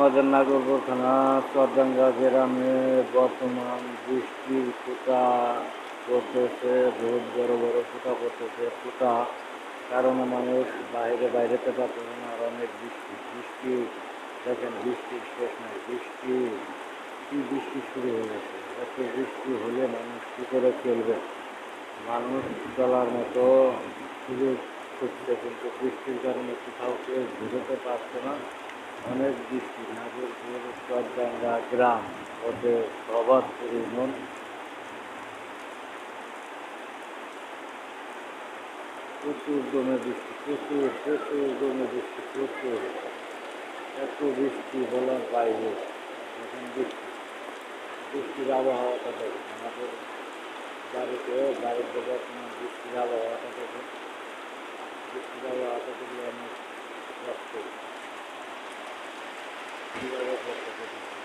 আমাদের নাগরপুর থানা চরডাঙ্গা গ্রামে বর্তমান বৃষ্টির ফুটা পড়তেছে, বহুত বড় বড় ফুটা পড়তেছে। ফুটা কারণে মানুষ বাইরে বাইরে বাইরেতে পারতেছে না, আর অনেক বৃষ্টি বৃষ্টি, দেখেন বৃষ্টির শেষ নাই, বৃষ্টি, কি বৃষ্টি শুরু হয়ে গেছে? এত বৃষ্টি হলে মানুষ কী করে চলবে? মানুষ চলার মতো সুযোগ খুঁজছে, কিন্তু বৃষ্টির কারণে কোথাও কেউ বেরোতে পারছে না। অনেক বৃষ্টি নাগরপুর চরডাঙ্গা গ্রাম ওতে প্রভাতপুর ইউনিয়ন প্রচুর দমে বৃষ্টি প্রচুর প্রচুর দমে বৃষ্টি প্রচুর। এত বৃষ্টি বলার বাইরে এখন বৃষ্টি। বৃষ্টির আবহাওয়াটা দেখেন আমাদের বাড়িতে বাড়িতে বর্তমান বৃষ্টির আবহাওয়াটা দেখেন বৃষ্টির আবহাওয়াটা দেখলে অনেক Thank you.